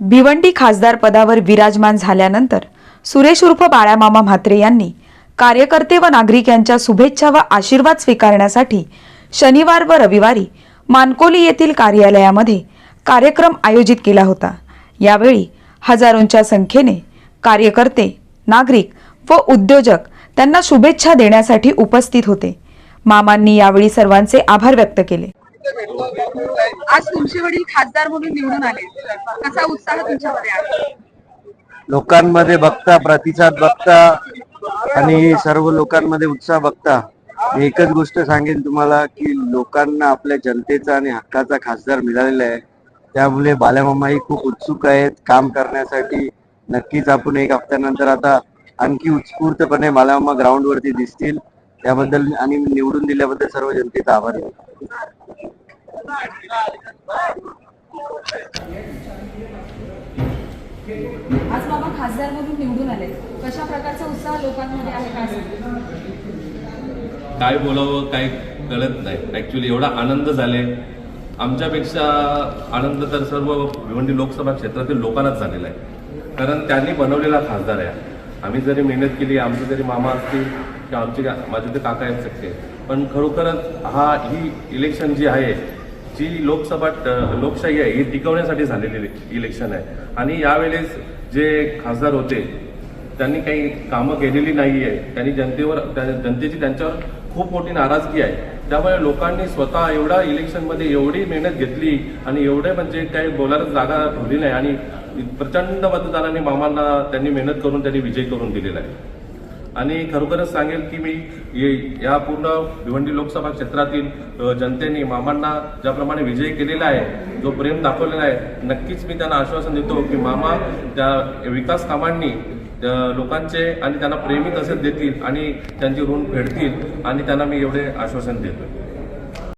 भिवंडी खासदार पदावर विराजमान झाल्यानंतर सुरेश उर्फ बाळामामा म्हात्रे यांनी कार्यकर्ते व नागरिक यांच्या शुभेच्छा व आशीर्वाद स्वीकारण्यासाठी शनिवार व रविवारी मानकोली येथील कार्यालयामध्ये कार्यक्रम आयोजित केला होता. यावेळी हजारोंच्या संख्येने कार्यकर्ते नागरिक व उद्योजक त्यांना शुभेच्छा देण्यासाठी उपस्थित होते. मामांनी यावेळी सर्वांचे आभार व्यक्त केले. आज तुमचे वडील खासदार म्हणून निवडून आले. कसा उत्साह तुमच्यामध्ये आहे? लोकांमध्ये बघता प्रतिसाद बघता आणि सर्व लोकांमध्ये उत्साह बघता. मी एकच गोष्ट सांगेन तुम्हाला की लोकांना आपल्या जनतेचा आणि हक्काचा खासदार मिळालेला आहे. त्यामुळे बाल्यामामाही खूप उत्सुक आहेत काम करण्यासाठी. नक्कीच आपण एक हफ्त्यानंतर आता आणखी उत्स्फूर्तपणे बाल्यामामा ग्राउंड वरती दिसतील. त्याबद्दल आणि निवडून दिल्याबद्दल सर्व जनतेचा आभार आहे. आज बाबा खासदार म्हणून निवडून आले कशा प्रकारचा उत्साह लोकांमध्ये आहे काय काय बोलावं काय कळत नाही. ऍक्च्युली एवढा आनंद झाले आमच्यापेक्षा आनंद तर सर्व भिवंडी लोकसभा क्षेत्रातील लोकांनाच झालेला आहे. कारण त्यांनी बनवलेला खासदार आहे. आम्ही जरी मेहनत केली आमचे जरी मामा असतील किंवा आमचे माझे ते काका आहेत सगळे. पण खरोखरच हा ही इलेक्शन जी आहे जी लोकसभा लोकशाही आहे ही टिकवण्यासाठी झालेली इलेक्शन आहे. आणि यावेळेस जे खासदार होते त्यांनी काही कामं केलेली नाही आहे त्यांनी जनतेवर त्या- जनतेची त्यांच्यावर खूप मोठी नाराजगी आहे. त्यामुळे लोकांनी स्वतः एवढा इलेक्शनमध्ये एवढी मेहनत घेतली आणि एवढे म्हणजे काही बोलायला जागा ठेवली नाही आणि प्रचंड मतदारांनी मामांना त्यांनी मेहनत करून त्यांनी विजय करून दिलेला आहे. आणि खरोखरच सांगेल की मी या पूर्ण भिवंडी लोकसभा क्षेत्रातील जनतेने मामांना ज्याप्रमाणे विजय केलेला आहे जो प्रेम दाखवलेला आहे नक्कीच मी त्यांना आश्वासन देतो की मामा त्या विकास कामांनी लोकांचे आणि त्यांना प्रेमी तसेच देतील आणि त्यांची ऋण फेडतील आणि त्यांना मी एवढे आश्वासन देतो